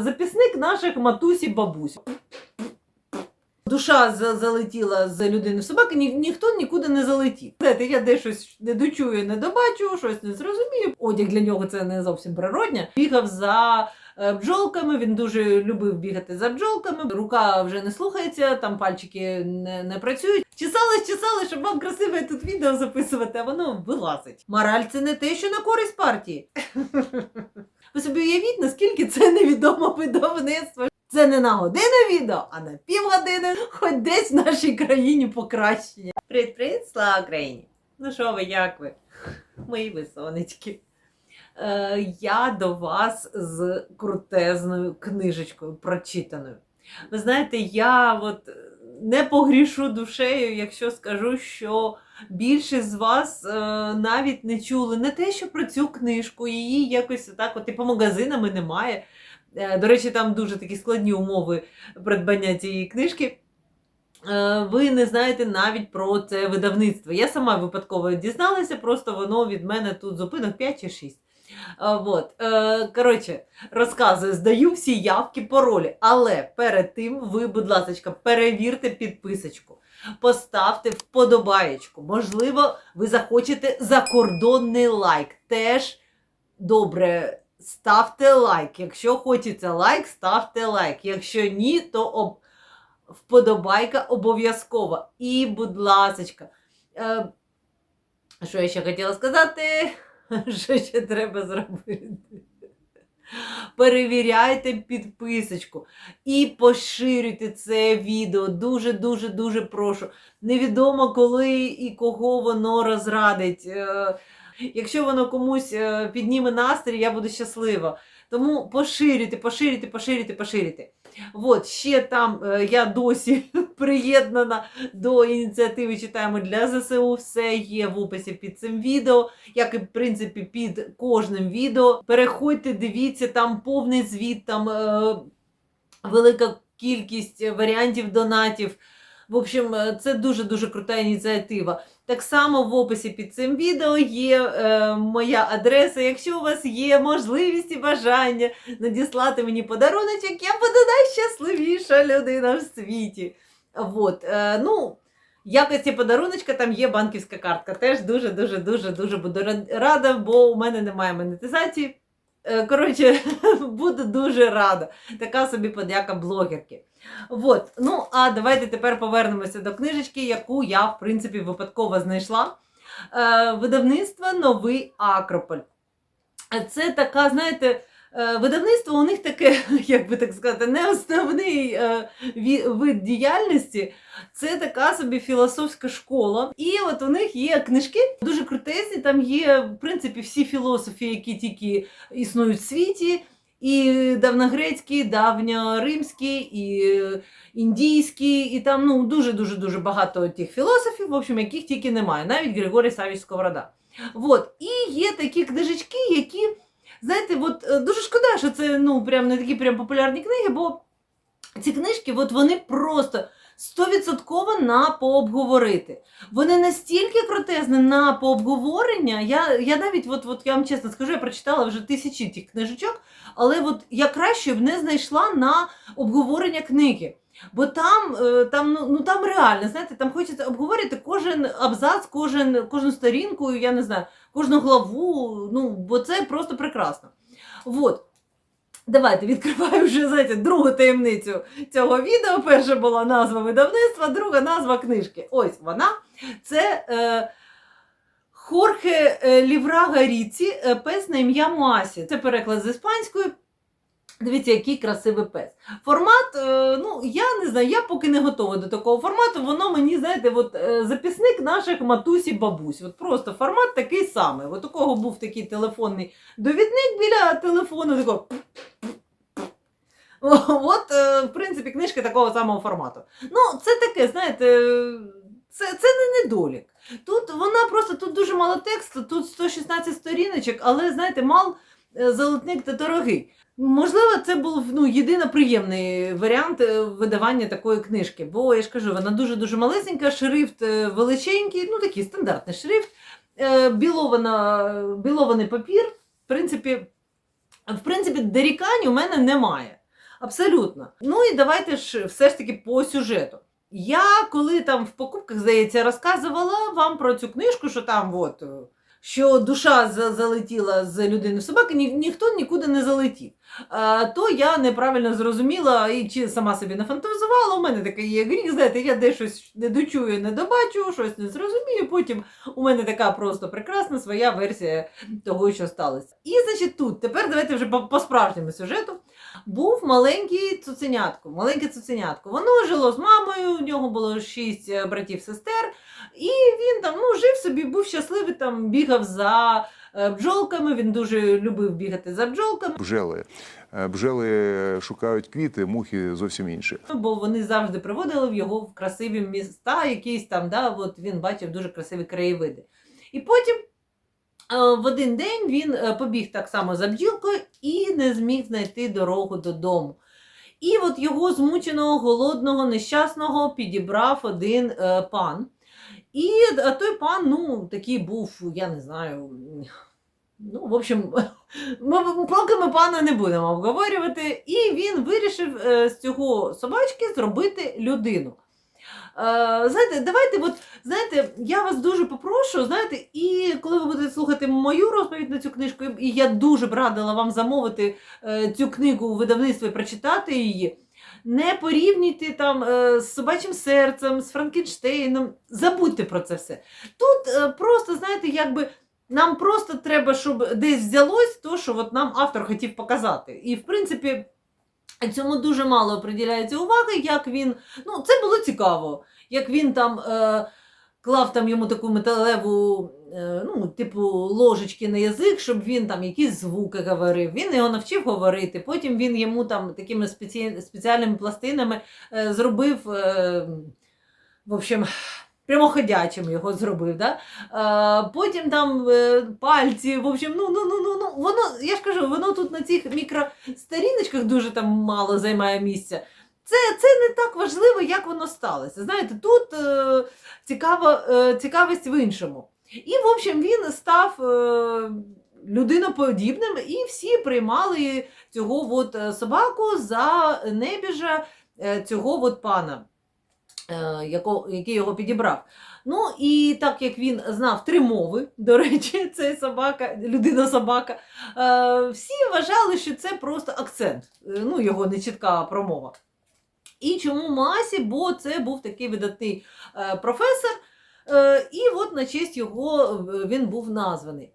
записник наших матусь і бабусь. Душа залетіла з людини в собаки, ні, ніхто нікуди не залетів. Знаєте, я де щось не дочую, не добачу, щось не зрозумію. Одяг для нього це не зовсім природня. Бігав за е, бджолками, він дуже любив бігати за бджолками. Рука вже не слухається, там пальчики не, не працюють. Чесалась, чесалась, щоб вам красиве тут відео записувати, а воно вилазить. Мораль це не те, що на користь партії. Ви собі уявіть, наскільки це невідоме видавництво. Це не на годину відео, а на півгодини, хоч десь в нашій країні покращення. Привіт-привіт, слава Україні! Ну що ви, як ви? Мої ви сонечки. Е, я до вас з крутезною книжечкою прочитаною. Ви знаєте, я от не погрішу душею, якщо скажу, що більшість з вас е, навіть не чули не те, що про цю книжку, її якось так, от і по магазинам немає. Е, До речі, там дуже такі складні умови придбання цієї книжки. Е, Ви не знаєте навіть про це видавництво. Я сама випадково дізналася, просто воно від мене тут зупинок 5 чи 6. Е, Вот. Е, Коротше, розказую, здаю всі явки, паролі. Але перед тим ви, будь ласка, перевірте підписочку, поставте вподобаєчку. Можливо, ви захочете закордонний лайк. Теж добре. Ставте лайк. Якщо хочеться лайк, ставте лайк. Якщо ні, то об... вподобайка обов'язково. І, будь ласочка, е... що я ще хотіла сказати? Що ще треба зробити? Перевіряйте підписочку і поширюйте це відео. Дуже-дуже дуже прошу. Невідомо коли і кого воно розрадить. Е, Якщо воно комусь е, підніме настрій, я буду щаслива. Тому поширюйте, поширюйте, поширюйте, поширюйте. От, ще там е, я досі приєднана до ініціативи Читаємо для ЗСУ. Все є в описі під цим відео, як і в принципі під кожним відео. Переходьте, дивіться, там повний звіт, там е, велика кількість варіантів донатів. В общем, е, це дуже-дуже крута ініціатива. Так само в описі під цим відео є е, моя адреса. Якщо у вас є можливість і бажання надіслати мені подаруночок, я буду найщасливіша людина в світі. Вот, е, ну, якості подаруночка там є банківська картка. Теж дуже-дуже дуже дуже буду рада, бо у мене немає монетизації. Е, Коротше, буду дуже рада. Така собі подяка блогерки. От. Ну, а давайте тепер повернемося до книжечки, яку я, в принципі, випадково знайшла. Е, видавництво Новий Акрополь. Е, Це така, знаєте, видавництво у них таке, як би так сказати, не основний е, вид діяльності. Це така собі філософська школа. І от у них є книжки дуже крутезні. Там є, в принципі, всі філософи, які тільки існують в світі. І давньогрецькі, давньоримські, і е, індійські, і там ну, дуже-дуже дуже багато тих філософів, в общем, яких тільки немає, навіть Григорій Савіч Сковорода. Вот. І є такі книжечки, які, знаєте, от, е, дуже шкода, що це ну, прям не такі прям популярні книги, бо ці книжки от вони просто стовідсотково на пообговорити. Вони настільки крутезні на пообговорення. Я, я навіть, от, от, я вам чесно скажу, я прочитала вже тисячі тих книжечок, але от я краще б не знайшла на обговорення книги. Бо там, е, там, ну, ну там реально, знаєте, там хочеться обговорити кожен абзац, кожен, кожну сторінку, я не знаю, кожну главу. Ну, бо це просто прекрасно. Вот. Давайте відкриваю вже знаєте, другу таємницю цього відео. Перша була назва видавництва, друга назва книжки. Ось вона. Це е, Хорхе е, Ліврага Ріці, е, пес на ім'я Муасі. Це переклад з іспанської. Дивіться, який красивий пес. Формат, е, ну я не знаю, я поки не готова до такого формату. Воно мені, знаєте, от, е, записник наших матусі бабусь. От просто формат такий самий. От у кого був такий телефонний довідник біля телефону, такого. От, е, в принципі, книжки такого самого формату. Ну, це таке, знаєте, це, це не недолік. Тут вона просто тут дуже мало тексту, тут 116 сторіночок, але знаєте, мал золотник та дорогий. Можливо, це був ну, єдино приємний варіант е, видавання такої книжки, бо я ж кажу, вона дуже-дуже малесенька, шрифт е, величенький, ну такий стандартний шрифт, е, білована, білований папір. В принципі, в принципі, дорікань у мене немає. Абсолютно. Ну і давайте ж все ж таки по сюжету. Я коли там в покупках, здається, розказувала вам про цю книжку, що там от, що душа за- залетіла з людини в собаки, ні, ніхто нікуди не залетів. А, то я неправильно зрозуміла і чи сама собі нафантазувала. У мене такий є гріх, знаєте, я десь щось не дочую, не добачу, щось не зрозумію. Потім у мене така просто прекрасна своя версія того, що сталося. І значить, тут тепер давайте вже по, по справжньому сюжету. Був маленький цуценятко, маленьке цуценятко. Воно жило з мамою, у нього було шість е, братів-сестер, і він там ну, жив собі, був щасливий, там бігав за е, бджолками. Він дуже любив бігати за бджолками. Бжели. Е, Бжели шукають квіти, мухи зовсім інші. Бо вони завжди приводили в його в красиві міста, якісь там, да, от він бачив дуже красиві краєвиди. І потім в один день він е, побіг так само за бджілкою і не зміг знайти дорогу додому. І от його змученого, голодного, нещасного підібрав один е, пан. І той пан, ну, такий був, я не знаю. Ну, в общем, ми, поки ми пана не будемо обговорювати. І він вирішив е, з цього собачки зробити людину. Е, знаєте, давайте, от, знаєте, я вас дуже попрошу, знаєте, і коли ви будете слухати мою розповідь на цю книжку, і я дуже б радила вам замовити е, цю книгу у видавництві, прочитати її. Не порівнюйте там е, з собачим серцем, з Франкенштейном. Забудьте про це все. Тут просто, знаєте, якби нам просто треба, щоб десь взялось то, що от нам автор хотів показати. І, в принципі, цьому дуже мало приділяється уваги, як він. Ну, це було цікаво, як він там. Е, Клав там йому таку металеву, е, ну, типу, ложечки на язик, щоб він там якісь звуки говорив. Він його навчив говорити. Потім він йому там такими спеці... спеціальними пластинами е, зробив, е, в общем, прямоходячим його зробив. Да? Е, потім там е, пальці, в общем, ну, ну, ну, ну, ну, воно, я ж кажу, воно тут на цих мікросторіночках дуже там мало займає місця. Це, це не так важливо, як воно сталося. Знаєте, тут е, цікава, е, цікавість в іншому. І, в общем, він став е, людиноподібним, і всі приймали цього от е, собаку за небіжа е, цього от пана, який його підібрав. Ну і так як він знав три мови, до речі, цей собака, людина-собака, е, всі вважали, що це просто акцент, е, ну, його нечітка промова. І чому Масі? Бо це був такий видатний е, професор, е, і от на честь його е, він був названий.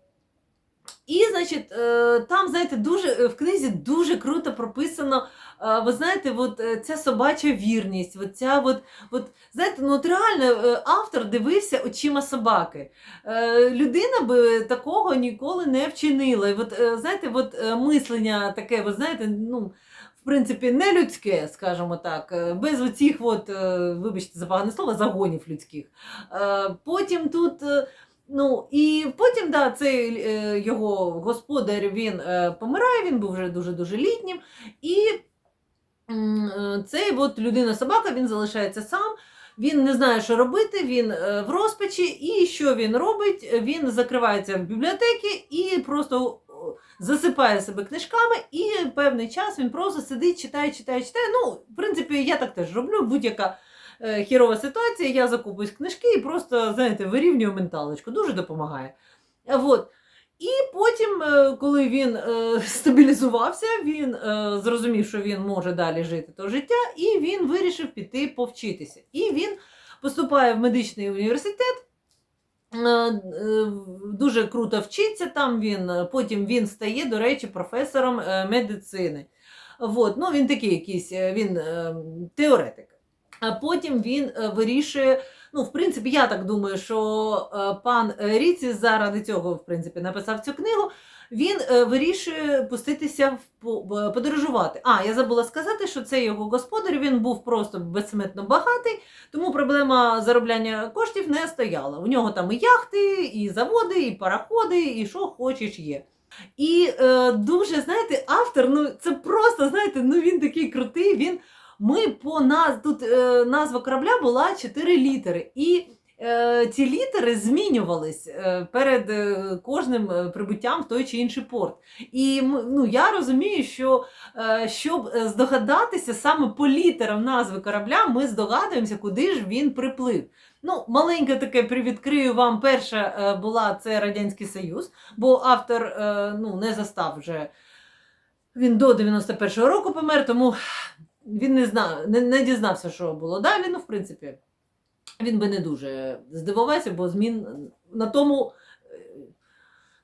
І, значить, е, там, знаєте, дуже е, в книзі дуже круто прописано. е, Ви знаєте, от ця собача вірність, от ця от, от, знаєте, ну от реально автор дивився очима собаки. Людина би такого ніколи не вчинила. І от, знаєте, от мислення таке, ви знаєте, ну. В принципі, не людське, скажімо так, без оцих, от, вибачте за погане слово, загонів людських. Потім тут, ну, і потім, да, цей е, його господар він е, помирає, він був вже дуже-дуже літнім. І е, цей от людина-собака він залишається сам. Він не знає, що робити, він е, в розпачі, і що він робить? Він закривається в бібліотеки і просто засипає себе книжками, і певний час він просто сидить, читає, читає, читає. Ну, в принципі, я так теж роблю. Будь-яка хірова ситуація, я закупуюсь книжки і просто, знаєте, вирівнюю менталочку. Дуже допомагає. Е, Вот. І потім, е, коли він е, стабілізувався, він е, зрозумів, що він може далі жити то життя, і він вирішив піти повчитися. І він поступає в медичний університет. е, е, Дуже круто вчиться там. Він е, потім він стає, до речі, професором е, медицини. Вот. Ну, він такий якийсь, е, він е, теоретик. А потім він е, вирішує. Ну, в принципі, я так думаю, що е, пан е, Ріці заради цього, в принципі, написав цю книгу. Він вирішує пуститися в по- подорожувати. А, я забула сказати, що це його господар, він був просто безсмертно багатий, тому проблема заробляння коштів не стояла. У нього там і яхти, і заводи, і пароходи, і що хочеш є. І е, дуже, знаєте, автор, ну це просто, знаєте, ну він такий крутий. Він ми по нас тут е, назва корабля була чотири літери. І е, ці літери змінювались е, перед е, кожним е, прибуттям в той чи інший порт. І ну, я розумію, що е, щоб е, здогадатися саме по літерам назви корабля, ми здогадуємося, куди ж він приплив. Ну, маленьке таке привідкрию вам. Перша е, була це Радянський Союз, бо автор ну, не застав вже. Він до 91-го року помер, тому він не знав, не, не дізнався, що було далі. Ну, в принципі, він би не дуже здивувався, бо змін на тому, е,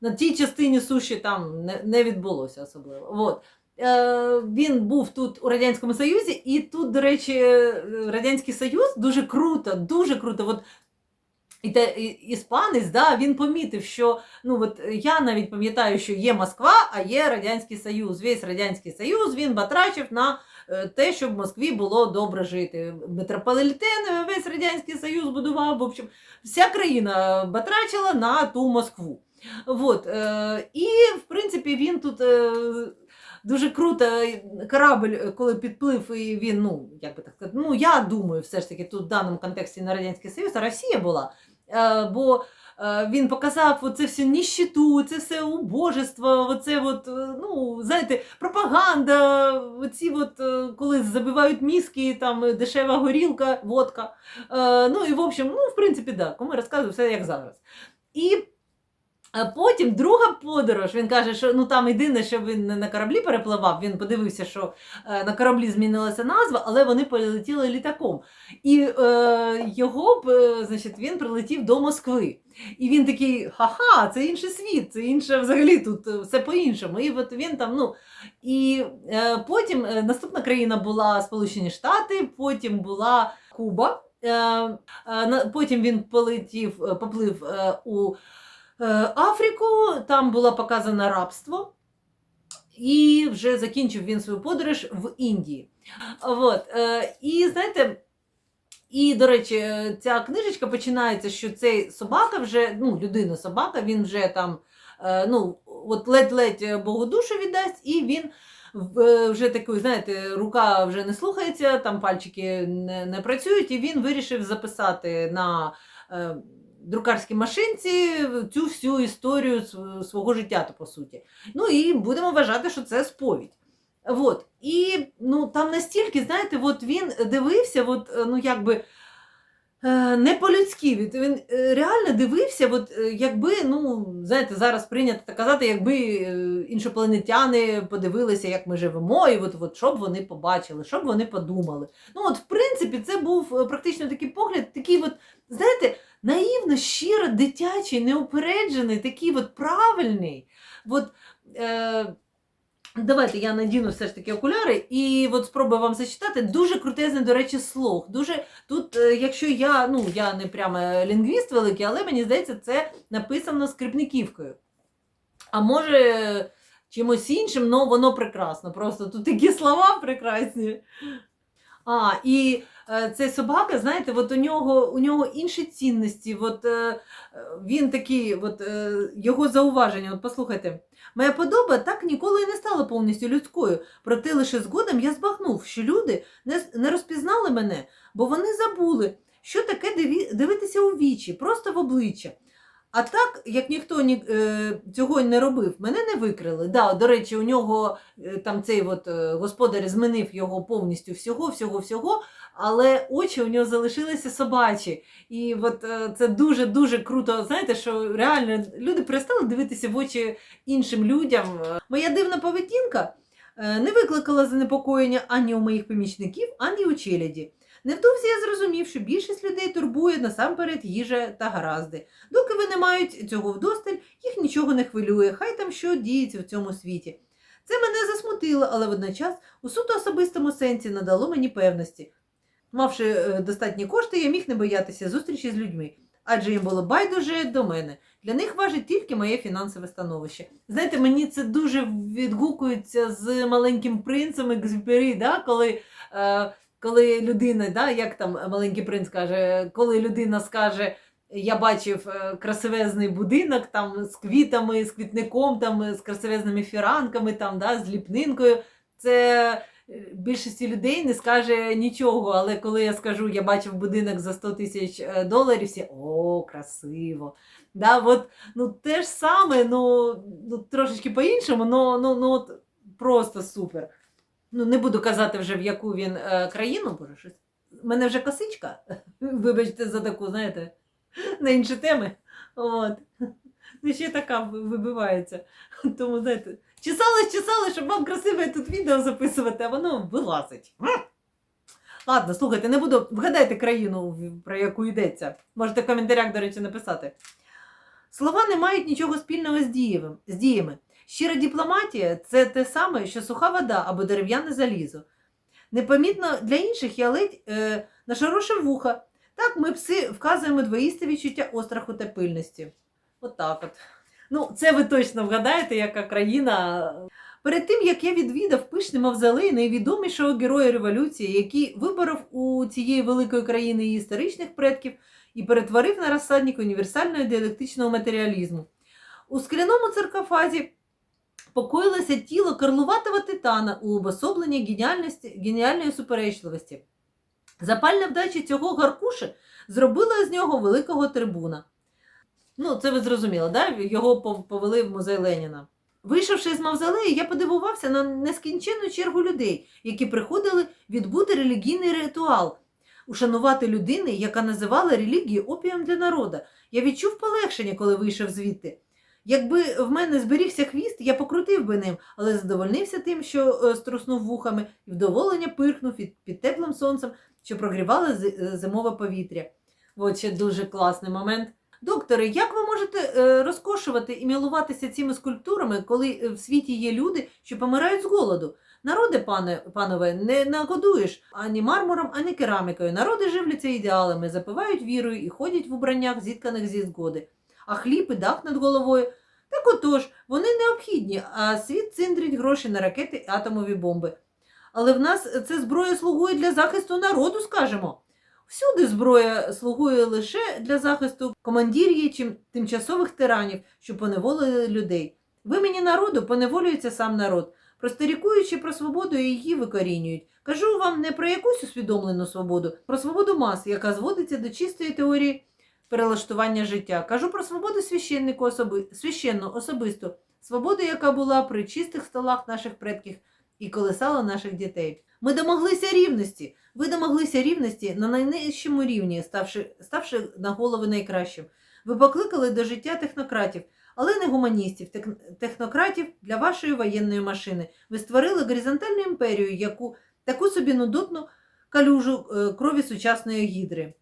на тій частині суші там не, не відбулося особливо. От. Е, він був тут у Радянському Союзі, і тут, до речі, Радянський Союз дуже круто, дуже круто. От, і те, іспанець, да, він помітив, що ну от я навіть пам'ятаю, що є Москва, а є Радянський Союз. Весь Радянський Союз він батрачив на е, те, щоб в Москві було добре жити. Метрополітен е, весь Радянський Союз будував. В общем, вся країна батрачила на ту Москву. Вот, е, і, в принципі, він тут. Е, Дуже круто корабль, е, коли підплив, і він, ну, як би так сказати, ну я думаю, все ж таки тут в даному контексті на Радянський Союз, а Росія була. Е, бо е, він показав оце всю ніщиту, це все убожество, оце от, е, ну, знаєте, пропаганда, оці от, коли забивають мізки, там дешева горілка, водка. Ну і в общем, ну, в принципі, да, кому розказую все як зараз. І а потім друга подорож, він каже, що ну там єдине, що він не на кораблі перепливав, він подивився, що е, на кораблі змінилася назва, але вони полетіли літаком. І е, його е, значить, він прилетів до Москви. І він такий: ха-ха, це інший світ, це інше взагалі тут е, все по-іншому. І от він там, ну. І е, потім е, наступна країна була Сполучені Штати, потім була Куба. Е, е, потім він полетів, е, поплив е, у Африку, там було показано рабство, і вже закінчив він свою подорож в Індії. От, е, і знаєте, і, до речі, е, ця книжечка починається, що цей собака вже, ну, людина-собака, він вже там, е, ну, от ледь-ледь Богу душу віддасть, і він е, вже такий, знаєте, рука вже не слухається, там пальчики не, не працюють, і він вирішив записати на е, друкарській машинці цю всю історію свого життя, то по суті. Ну і будемо вважати, що це сповідь. От. І ну, там настільки, знаєте, от він дивився, от, е, ну якби. е, Не по-людськи, він е, реально дивився, от, якби, ну, знаєте, зараз прийнято так казати, якби іншопланетяни подивилися, як ми живемо, і от, от, що б вони побачили, що б вони подумали. Ну, от, в принципі, це був практично такий погляд, такий, от, знаєте, наївно, щиро, дитячий, неупереджений, такий от правильний. От, е, Давайте я надіну все ж таки окуляри і от спробую вам зачитати. Дуже крутезний, до речі, слог. Дуже тут, е, якщо я, ну я не прямо лінгвіст великий, але мені здається, це написано скрипниківкою. А може чимось іншим, але воно прекрасно. Просто тут такі слова прекрасні. А, і е, цей собака, знаєте, от у нього, у нього інші цінності. От, е, він такий, от, е, його зауваження, от послухайте. Моя подоба так ніколи і не стала повністю людською, проте лише згодом я збагнув, що люди не, не розпізнали мене, бо вони забули, що таке диві, дивитися у вічі, просто в обличчя. А так, як ніхто ні, е, цього не робив, мене не викрили. Да, до речі, у нього е, там цей от, е, господар змінив його повністю всього, всього, всього, але очі у нього залишилися собачі. І от це дуже-дуже круто. Знаєте, що реально люди перестали дивитися в очі іншим людям. Моя дивна поведінка не викликала занепокоєння ані у моїх помічників, ані у челяді. Невдовзі я зрозумів, що більшість людей турбує насамперед їжа та гаразди. Доки вони мають цього вдосталь, їх нічого не хвилює, хай там що діється в цьому світі. Це мене засмутило, але водночас у суто особистому сенсі надало мені певності. Мавши е, достатні кошти, я міг не боятися зустрічі з людьми, адже їм було байдуже до мене. Для них важить тільки моє фінансове становище. Знаєте, мені це дуже відгукується з маленьким принцем Екзюпері, да? коли, е, коли людина, да, як там маленький принц каже, коли людина скаже. Я бачив е, красивезний будинок там з квітами, з квітником, там, з красивезними фіранками, там, да, з ліпнинкою. Це е, більшості людей не скаже нічого. Але коли я скажу, я бачив будинок за 100 тисяч е, доларів, всі о, красиво. Да, от, ну, те ж саме, ну, ну трошечки по-іншому, ну, ну, ну просто супер. Ну, не буду казати вже в яку він е, країну, боже, щось. У мене вже косичка. Вибачте за таку, знаєте, на інші теми. От. Ну, ще така вибивається. Тому, знаєте, чесалась, чесалась, щоб вам красиве тут відео записувати, а воно вилазить. Ладно, слухайте, не буду. Вгадайте країну, про яку йдеться. Можете в коментарях, до речі, написати. Слова не мають нічого спільного з діями. Щира дипломатія це те саме, що суха вода або дерев'яне залізо. Непомітно для інших я ледь е, нашорошив вуха. Так ми пси вказуємо двоїсте відчуття остраху та пильності. От так от. Ну, це ви точно вгадаєте, яка країна. Перед тим, як я відвідав пишний мавзолей найвідомішого героя революції, який виборов у цієї великої країни її історичних предків і перетворив на розсадник універсального діалектичного матеріалізму. У скляному циркофазі покоїлося тіло карлуватого титана у обособленні геніальності, геніальної суперечливості. Запальна вдача цього гаркуші зробила з нього великого трибуна. Ну, це ви зрозуміли, да? його повели в музей Леніна. Вийшовши з мавзолею, я подивувався на нескінченну чергу людей, які приходили відбути релігійний ритуал, ушанувати людини, яка називала релігію опієм для народу. Я відчув полегшення, коли вийшов звідти. Якби в мене зберігся хвіст, я покрутив би ним, але задовольнився тим, що е, струснув вухами, і вдоволення пирхнув під, теплим сонцем, що прогрівало е, зимове повітря. От ще дуже класний момент. Докторе, як ви можете е, розкошувати і милуватися цими скульптурами, коли в світі є люди, що помирають з голоду? Народи, пане, панове, не нагодуєш ані мармуром, ані керамікою. Народи живляться ідеалами, запивають вірою і ходять в убраннях, зітканих зі згоди. А хліб і дах над головою. Так отож, вони необхідні, а світ циндрить гроші на ракети і атомові бомби. Але в нас це зброя слугує для захисту народу, скажемо. Всюди зброя слугує лише для захисту командір'ї чи тимчасових тиранів, що поневолили людей. В імені народу поневолюється сам народ, просторікуючи про свободу її викорінюють. Кажу вам не про якусь усвідомлену свободу, про свободу мас, яка зводиться до чистої теорії перелаштування життя. Кажу про свободу священнику особи... священну особисту, свободу, яка була при чистих столах наших предків і колесала наших дітей. Ми домоглися рівності. Ви домоглися рівності на найнижчому рівні, ставши, ставши на голови найкращим. Ви покликали до життя технократів, але не гуманістів, технократів для вашої воєнної машини. Ви створили горизонтальну імперію, яку таку собі нудотну калюжу е, крові сучасної гідри.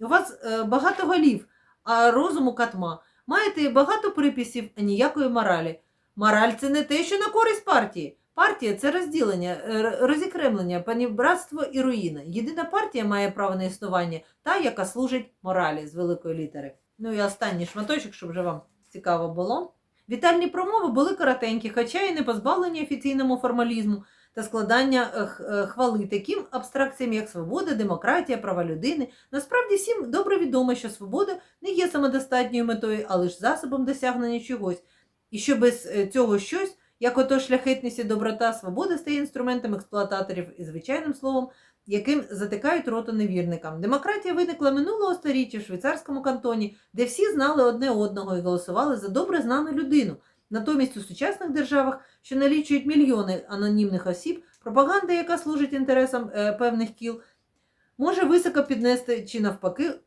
У вас е, багато голів, а розуму катма. Маєте багато приписів, а ніякої моралі. Мораль це не те, що на користь партії. Партія це розділення, е, розікремлення, панібратство і руїна. Єдина партія має право на існування, та, яка служить моралі з великої літери. Ну і останній шматочок, щоб вже вам цікаво було. Вітальні промови були коротенькі, хоча й не позбавлені офіційному формалізму та складання е, е, хвали таким абстракціям, як свобода, демократія, права людини. Насправді всім добре відомо, що свобода не є самодостатньою метою, а лише засобом досягнення чогось. І що без е, цього щось, як ото шляхетність і доброта, свобода стає інструментом експлуататорів і звичайним словом, яким затикають рота невірникам. Демократія виникла минулого сторіччя в швейцарському кантоні, де всі знали одне одного і голосували за добре знану людину. Натомість у сучасних державах, що налічують мільйони анонімних осіб, пропаганда, яка служить інтересам е, певних кіл, може високо піднести чи навпаки е,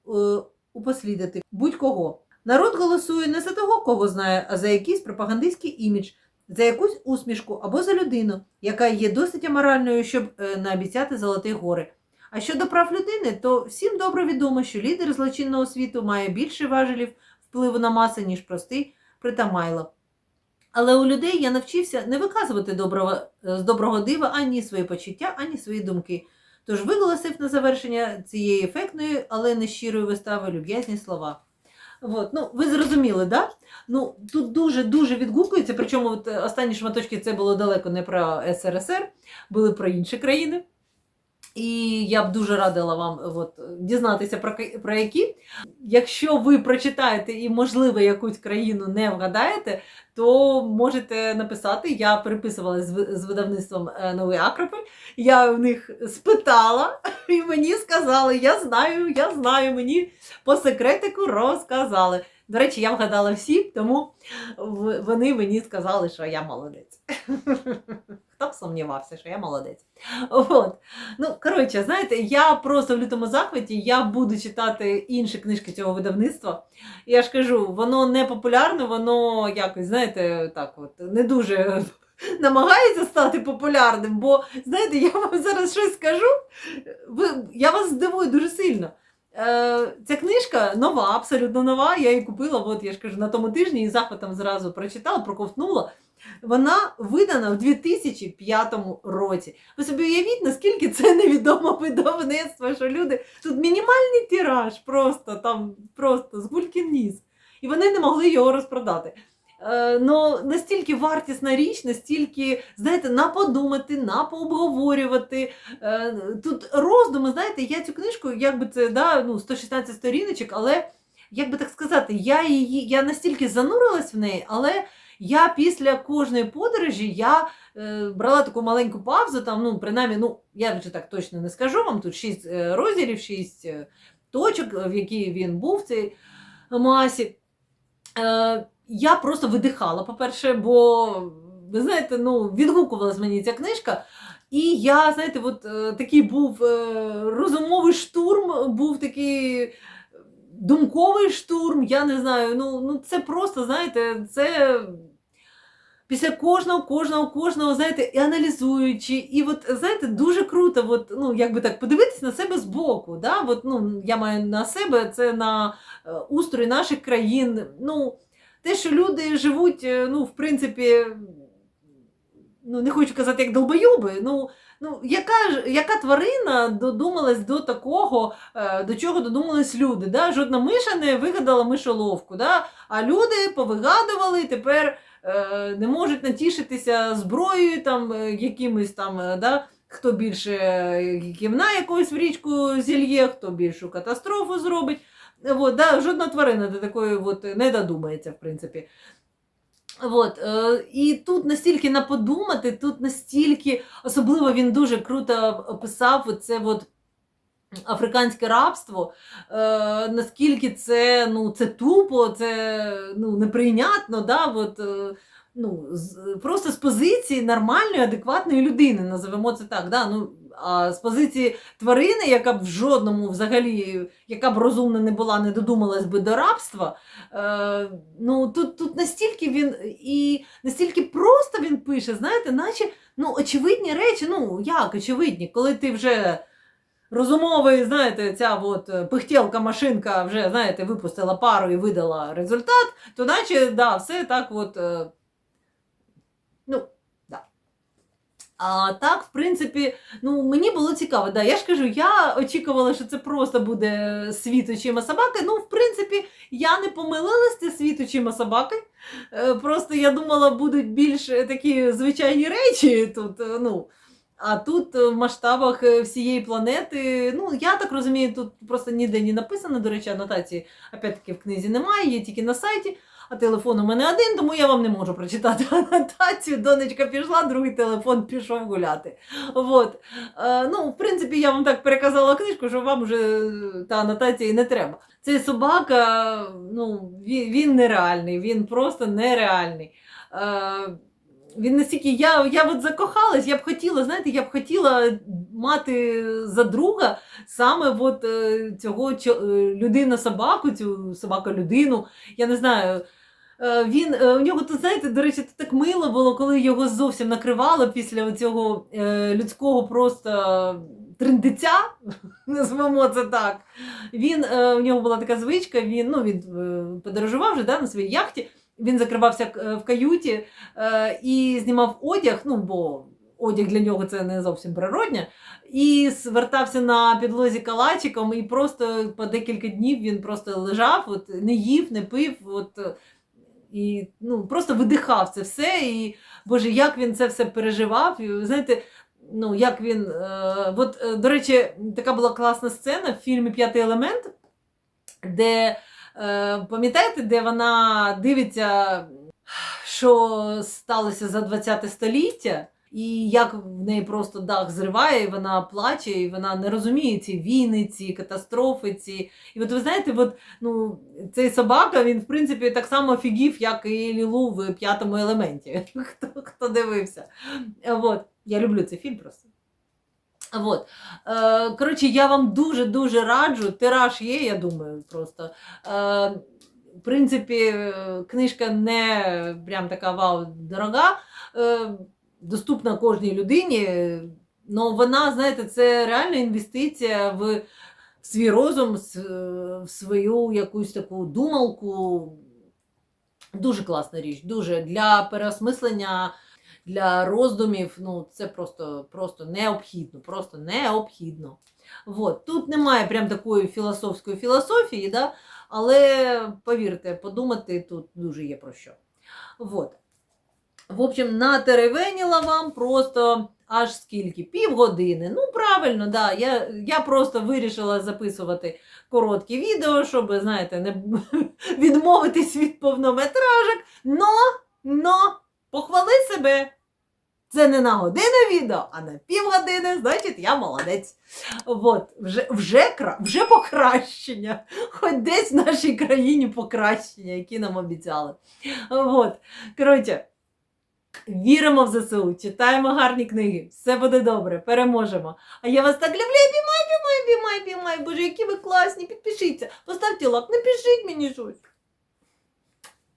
упослідити будь-кого. Народ голосує не за того, кого знає, а за якийсь пропагандистський імідж, за якусь усмішку або за людину, яка є досить аморальною, щоб е, не обіцяти золоті гори. А щодо прав людини, то всім добре відомо, що лідер злочинного світу має більше важелів впливу на маси, ніж простий притамайло. Але у людей я навчився не виказувати доброго, е, з доброго дива ані свої почуття, ані свої думки. Тож виголосив на завершення цієї ефектної, але не щирої вистави люб'язні слова. От, ну, ви зрозуміли, да? Ну, тут дуже-дуже відгукується, причому от е, останні шматочки це було далеко не про СРСР, були про інші країни. І я б дуже радила вам от, дізнатися про, про які. Якщо ви прочитаєте і, можливо, якусь країну не вгадаєте, то можете написати. Я переписувалася з, з видавництвом е, Новий Акрополь. Я в них спитала, і мені сказали: я знаю, я знаю, мені по секретику розказали. До речі, я вгадала всі, тому вони мені сказали, що я молодець. Хто б сумнівався, що я молодець. От. Ну, коротше, знаєте, я просто в лютому захваті, я буду читати інші книжки цього видавництва. Я ж кажу, воно не популярне, воно якось, знаєте, так от, не дуже намагається стати популярним, бо, знаєте, я вам зараз щось скажу, ви, я вас здивую дуже сильно. Е, ця книжка нова, абсолютно нова. Я її купила, от я ж кажу, на тому тижні і захватом зразу прочитала, проковтнула. Вона видана в 2005 році. Ви собі уявіть, наскільки це невідоме видавництво, що люди тут мінімальний тираж, просто там просто з гулькін ніс. І вони не могли його розпродати. Ну, настільки вартісна річ, настільки, знаєте, на подумати, на пообговорювати. Е, тут роздуми, знаєте, я цю книжку, як би це, да, ну, 116 сторіночок, але, як би так сказати, я її я настільки занурилась в неї, але я після кожної подорожі я е, брала таку маленьку паузу, там, ну, принаймні, ну, я вже так точно не скажу вам, тут 6 е, розділів, 6 е, точок, в які він був в цій масі. Е, я просто видихала, по-перше, бо, ви знаєте, ну, відгукувалась мені ця книжка. І я, знаєте, от е, такий був е, розумовий штурм, був такий думковий штурм. Я не знаю, ну, ну це просто, знаєте, це після кожного, кожного, кожного, знаєте, і аналізуючи, і от, знаєте, дуже круто, от, ну, якби так, подивитись на себе збоку. Да? От, ну, я маю на себе, це на е, устрой наших країн. Ну, те, що люди живуть, е, ну, в принципі, ну, не хочу казати, як долбоюби, ну, ну яка, яка тварина додумалась до такого, е, до чого додумались люди? Да? Жодна миша не вигадала мишоловку, да? а люди повигадували тепер е, не можуть натішитися зброєю, там, якимось там, да? хто більше кімна якогось в річку зільє, хто більшу катастрофу зробить. Вот, да, жодна тварина до такої от не додумається, в принципі. От, е, і тут настільки на подумати, тут настільки, особливо він дуже круто описав це от африканське рабство, е, наскільки це, ну, це тупо, це ну, неприйнятно, да, от, е, ну, просто з позиції нормальної, адекватної людини, називемо це так. Да, ну, а з позиції тварини, яка б в жодному взагалі, яка б розумна не була, не додумалась би до рабства. Е, ну, тут, тут настільки він і настільки просто він пише, знаєте, наче ну, очевидні речі, ну як очевидні, коли ти вже розумовий, знаєте, ця от е, пихтєлка машинка вже, знаєте, випустила пару і видала результат, то наче да, все так от. е, Ну, да. А так, в принципі, ну мені було цікаво. Да, я ж кажу, я очікувала, що це просто буде світ очима собаки. Ну, в принципі, я не помилилась, це світ очима собаки. Е, Просто я думала, будуть більш такі звичайні речі тут. е, ну. А тут в масштабах всієї планети, ну я так розумію, тут просто ніде не написано. До речі, анотації опять-таки в книзі немає, є тільки на сайті. А телефон у мене один, тому я вам не можу прочитати анотацію. Донечка пішла, другий телефон пішов гуляти. От. Е, ну, в принципі, я вам так переказала книжку, що вам вже та анотація і не треба. Цей собака, ну, він, нереальний, він просто нереальний. Е, він настільки, я, я от закохалась, я б хотіла, знаєте, я б хотіла мати за друга саме от, е, цього е, людина-собаку, цю собака-людину. Я не знаю. Е, Він е, у нього тут, знаєте, до речі, так мило було, коли його зовсім накривало після цього е, людського просто триндиця, назвемо це так. Він, у нього була така звичка, він, ну, він подорожував вже да, на своїй яхті, він закривався в каюті і знімав одяг, ну, бо одяг для нього це не зовсім природня, і звертався на підлозі калачиком, і просто по декілька днів він просто лежав, от, не їв, не пив. От, і ну, просто видихав це все. І Боже, як він це все переживав. І, знаєте, ну, як він. Е, от, е, до речі, така була класна сцена в фільмі П'ятий елемент, де, е, пам'ятаєте, де вона дивиться, що сталося за 20 століття, і як в неї просто дах зриває, і вона плаче, і вона не розуміє ці війни, ці катастрофи. ці. І от ви знаєте, от, ну, цей собака, він, в принципі, так само фігів, як і Лілу в п'ятому елементі. Хто, хто дивився. От. Я люблю цей фільм просто. От. Е, коротше, я вам дуже-дуже раджу. Тираж є, я думаю, просто. Е, в принципі, е, книжка не прям така вау дорога, доступна кожній людині. але вона, знаєте, це реальна інвестиція в свій розум, в свою якусь таку думалку. Дуже класна річ, дуже для переосмислення, для роздумів. Ну, це просто, просто необхідно, просто необхідно. Вот. Тут немає прям такої філософської філософії, да? але повірте, подумати тут дуже є про що. Вот. В общем, натеревеніла вам просто аж скільки? Півгодини. Ну, правильно, да. Я, я просто вирішила записувати короткі відео, щоб, знаєте, не відмовитись від повнометражок. Но, но, похвали себе. Це не на годину відео, а на півгодини, значить, я молодець. От, вже, вже, вже покращення. Хоч десь в нашій країні покращення, які нам обіцяли. От. Коротше, віримо в ЗСУ, читаємо гарні книги, все буде добре, переможемо. А я вас так люблю, обіймаю, обіймаю, обіймаю, обіймаю. Боже, які ви класні, підпишіться, поставте лайк, напишіть мені щось.